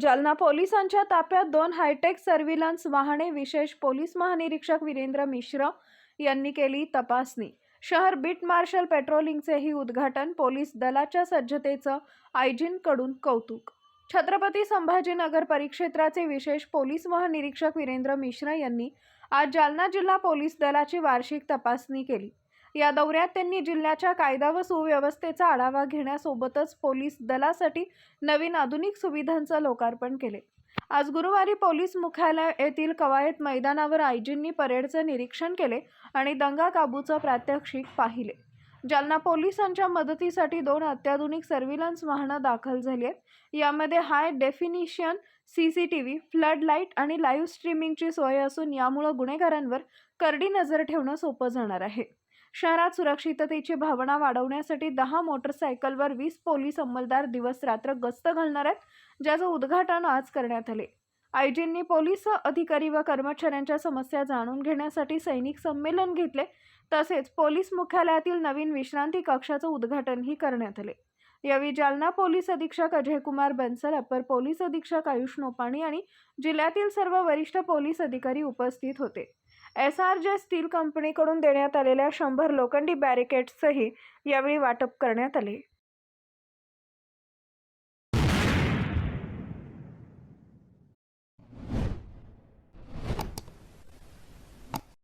जालना पोलिसांच्या ताफ्यात दोन हायटेक सर्व्हिलन्स वाहने विशेष पोलीस महानिरीक्षक वीरेंद्र मिश्र यांनी केली तपासणी. शहर बीट मार्शल पेट्रोलिंगचेही उद्घाटन पोलीस दलाच्या सज्जतेचं आयजींकडून कौतुक. छत्रपती संभाजीनगर परिक्षेत्राचे विशेष पोलीस महानिरीक्षक वीरेंद्र मिश्र यांनी आज जालना जिल्हा पोलीस दलाची वार्षिक तपासणी केली. या दौऱ्यात त्यांनी जिल्ह्याच्या कायदा व सुव्यवस्थेचा आढावा घेण्यासोबतच पोलीस दलासाठी नवीन आधुनिक सुविधांचं लोकार्पण केले. आज गुरुवारी पोलीस मुख्यालय येथील कवायत मैदानावर आयजींनी परेडचं निरीक्षण केले आणि दंगा काबूचं प्रात्यक्षिक पाहिले. जालना पोलिसांच्या मदतीसाठी दोन अत्याधुनिक सर्व्हिलन्स वाहनं दाखल झाली आहेत. यामध्ये high definition C C T V flood light आणि लाईव्ह स्ट्रीमिंगची सोय असून यामुळं गुन्हेगारांवर करडी नजर ठेवणं सोपं जाणार आहे. शहरात सुरक्षिततेची भावना वाढवण्यासाठी दहा मोटरसायकलवर वीस पोलीस अंमलदार दिवस रात्र गस्त घालणार आहेत ज्याचं उद्घाटन आज करण्यात आले. आयजींनी पोलीस अधिकारी व कर्मचाऱ्यांच्या समस्या जाणून घेण्यासाठी सैनिक संमेलन घेतले. तसेच पोलीस मुख्यालयातील नवीन विश्रांती कक्षाचं उद्घाटनही करण्यात आले. यावेळी जालना पोलीस अधीक्षक अजयकुमार बन्सल अपर पोलीस अधीक्षक आयुष नोपाणी आणि जिल्ह्यातील सर्व वरिष्ठ पोलीस अधिकारी उपस्थित होते. एस आर जे स्टील कंपनीकडून देण्यात आलेल्या शंभर लोखंडी बॅरिकेड्सही यावेळी वाटप करण्यात आले.